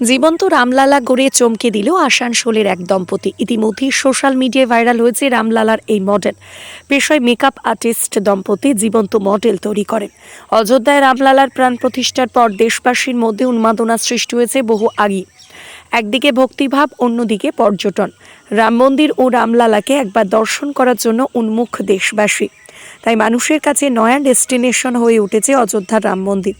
জীবন্ত রামলালা গড়ে চমকে দিল আসানসোলের এক দম্পতি। ইতিমধ্যেই সোশ্যাল মিডিয়ায় ভাইরাল হয়েছে রামলালার এই মডেল। পেশায় মেকআপ আর্টিস্ট দম্পতি জীবন্ত মডেল তৈরি করেন। অযোধ্যায় রামলালার প্রাণ প্রতিষ্ঠার পর দেশবাসীর মধ্যে উন্মাদনা সৃষ্টি হয়েছে বহু আগেই। একদিকে ভক্তিভাব, অন্যদিকে পর্যটন। রাম মন্দির ও রামলালাকে একবার দর্শন করার জন্য উন্মুখ দেশবাসী। তাই মানুষের কাছে নয়া ডেস্টিনেশন হয়ে উঠেছে অযোধ্যার রাম মন্দির।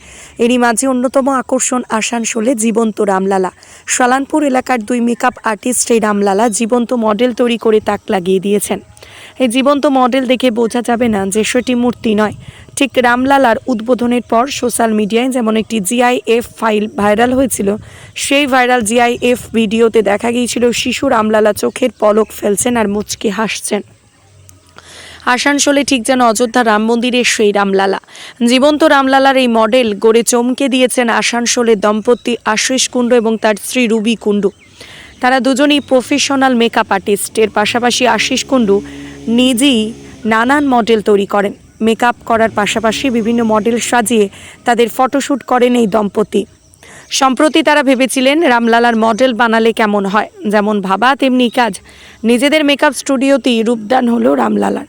এরই মাঝে অন্যতম আকর্ষণ আসানসোলে জীবন্ত রামলালা। সালানপুর এলাকার দুই মেকআপ আর্টিস্ট এই রামলালা জীবন্ত মডেল তৈরি করে তাক লাগিয়ে দিয়েছেন। এই জীবন্ত মডেল দেখে বোঝা যাবে না যে সেটি মূর্তি নয়। ঠিক রামলালার উদ্বোধনের পর সোশ্যাল মিডিয়ায় যেমন একটি জিআইএফ ফাইল ভাইরাল হয়েছিল, সেই ভাইরাল জিআইএফ ভিডিওতে দেখা গিয়েছিল শিশু রামলালা চোখের পলক ফেলছেন আর মুচকি হাসছেন। আসানসোলে ঠিক যেন অযোধ্যা রাম মন্দিরের সেই রামলালা। জীবন্ত রামলালার এই মডেল গড়ে চমকে দিয়েছেন আসানসোলের দম্পতি আশিস কুণ্ডু এবং তার স্ত্রী রুবি কুণ্ডু। তারা দুজনেই প্রফেশনাল মেকআপ আর্টিস্ট। এর পাশাপাশি আশিস কুণ্ডু নিজেই নানান মডেল তৈরি করেন। মেকআপ করার পাশাপাশি বিভিন্ন মডেল সাজিয়ে তাদের ফটোশ্যুট করেন এই দম্পতি। সম্প্রতি তারা ভেবেছিলেন রামলালার মডেল বানালে কেমন হয়। যেমন ভাবা, তেমনি কাজ। নিজেদের মেকআপ স্টুডিওতেই রূপদান হলো রামলালার।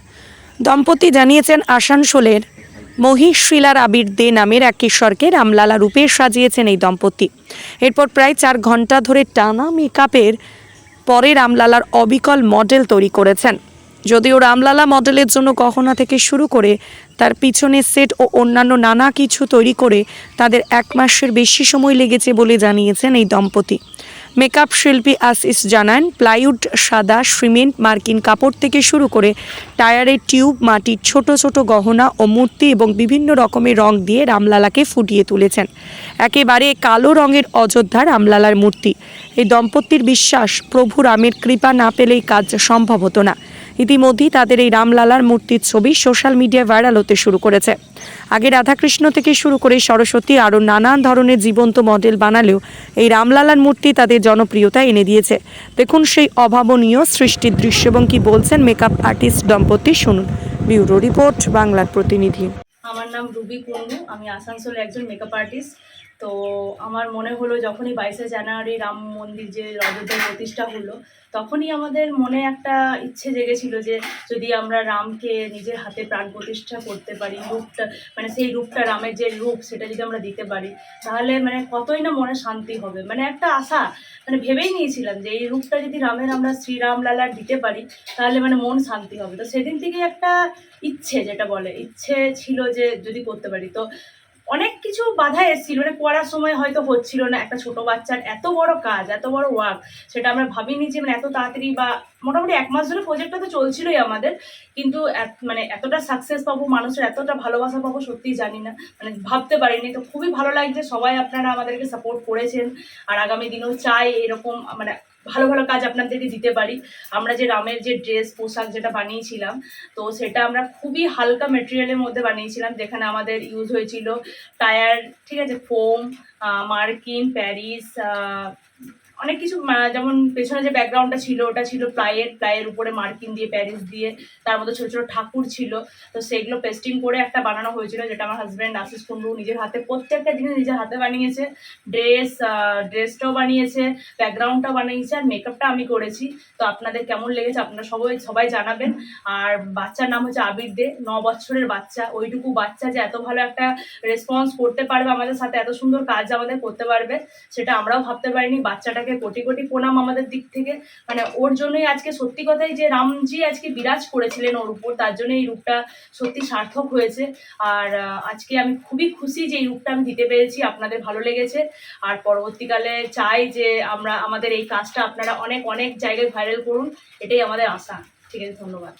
দম্পতি জানিয়েছেন আসানসোলের মহিষশিলার আবির দে নামের এক কিশোরকে রামলালা রূপে সাজিয়েছেন এই দম্পতি। এরপর প্রায় চার ঘণ্টা ধরে টানা মেকআপের পরে রামলালার অবিকল মডেল তৈরি করেছেন। যদিও রামলালা মডেলের জন্য গহনা থেকে শুরু করে তার পিছনে সেট ও অন্যান্য নানা কিছু তৈরি করে তাদের এক মাসের বেশি সময় লেগেছে বলে জানিয়েছেন এই দম্পতি। মেকআপ শিল্পী আসিস জানান, প্লাইউড, সাদা, সিমেন্ট, মার্কিন কাপড় থেকে শুরু করে টায়ারের টিউব মাটির ছোট ছোট গহনা ও মূর্তি এবং বিভিন্ন রকমের রং দিয়ে রামলালাকে ফুটিয়ে তুলেছেন। একেবারে কালো রঙের অযোধ্যা রামলালার মূর্তি। এই দম্পতির বিশ্বাস প্রভু রামের কৃপা না পেলেই কাজ সম্ভব হতো না। ইতিমধ্যেই তাদের এই রামলালার মূর্তির ছবি সোশ্যাল মিডিয়ায় ভাইরাল হতে শুরু করেছে। আগে রাধাকৃষ্ণ থেকে শুরু করে সরস্বতী আরও নানান ধরনের জীবন্ত মডেল বানালেও এই রামলালার মূর্তি তাদের জনপ্রিয়তা এনে দিয়েছে। দেখুন সেই অভাবনীয় সৃষ্টির দৃশ্য এবং কি বলছেন মেকআপ আর্টিস্ট দম্পতি শুনুন। ব্যুরো রিপোর্ট, বাংলার প্রতিনিধি। আমার নাম রুবি কুন্ডু আমি আসানসোলে একজন মেকআপ আর্টিস্ট তো আমার মনে হলো যখনই বাইশে জানুয়ারি রাম মন্দির যে অযোধ্যায় প্রতিষ্ঠা হলো, তখনই আমাদের মনে একটা ইচ্ছে জেগেছিল যে যদি আমরা রামকে নিজের হাতে প্রাণ প্রতিষ্ঠা করতে পারি, রূপটা মানে সেই রূপটা রামের যে রূপ সেটা যদি আমরা দিতে পারি, তাহলে মানে কতই না মনে শান্তি হবে। মানে একটা আশা মানে ভেবেই নিয়েছিলাম যে এই রূপটা যদি রামের আমরা শ্রীরাম লালার দিতে পারি, তাহলে মানে মন শান্তি হবে। তো সেদিন থেকে একটা ইচ্ছে, যেটা বলে, ইচ্ছে ছিল যে যদি করতে পারি। তো অনেক কিছু বাধা এসেছিল মানে পড়ার সময় হয়তো হচ্ছিল না, একটা ছোট বাচ্চার এত বড় কাজ, এত বড় ওয়ার্ক সেটা আমরা ভাবিনি যে মানে এত তাড়াতাড়ি বা মোটামুটি এক মাস ধরে প্রজেক্টটা তো চলছিলই আমাদের, কিন্তু মানে এতটা সাকসেস পাবো, মানুষের এতটা ভালোবাসা পাবো সত্যিই জানি না মানে ভাবতে পারিনি, তো খুবই ভালো লাগছে সবাই আপনারা আমাদেরকে সাপোর্ট করেছেন, আর আগামী দিনেও চাই এরকম মানে ভালো ভালো কাজ আপনাদেরকে দিতে পারি। আমরা যে রামের যে ড্রেস পোশাক যেটা বানিয়েছিলাম, তো সেটা আমরা খুবই হালকা মেটেরিয়ালের মধ্যে বানিয়েছিলাম। যেখানে আমাদের ইউজ হয়েছিল টায়ার ঠিক আছে ফোম মার্কিন প্যারিস অনেক কিছু যেমন পেছনে যে ব্যাকগ্রাউন্ডটা ছিল, ওটা ছিল প্লাইয়ের প্লাইয়ের উপরে মার্কিন দিয়ে প্যারিস দিয়ে, তার মধ্যে ছোটো ছোটো ঠাকুর ছিল। তো সেগুলো পেস্টিং করে একটা বানানো হয়েছিল, যেটা আমার হাজব্যান্ড আশিস কুন্ডু নিজের হাতে প্রত্যেকটা জিনিস নিজের হাতে বানিয়েছে। ড্রেস ড্রেসটাও বানিয়েছে ব্যাকগ্রাউন্ডটাও বানিয়েছে, আর মেকআপটা আমি করেছি। তো আপনাদের কেমন লেগেছে আপনারা সবাই সবাই জানাবেন। আর বাচ্চার নাম হচ্ছে আবির দে, ন বছরের বাচ্চা। ওইটুকু বাচ্চা যে এত ভালো একটা রেসপন্স করতে পারবে আমাদের সাথে, এত সুন্দর কাজ আমাদের করতে পারবে, সেটা আমরাও ভাবতে পারিনি। বাচ্চাটাকে কোটি কোটি প্রণাম আমাদের দিক থেকে। মানে ওর জন্যই আজকে সত্যি কথাই যে রামজি আজকে বিরাজ করেছিলেন ওর উপর, তার জন্য এই রূপটা সত্যি সার্থক হয়েছে। আর আজকে আমি খুবই খুশি যে এই রূপটা আমি দিতে পেরেছি, আপনাদের ভালো লেগেছে। আর পরবর্তীকালে চাই যে আমরা, আমাদের এই কাজটা আপনারা অনেক অনেক জায়গায় ভাইরাল করুন, এটাই আমাদের আশা। ঠিক আছে, ধন্যবাদ।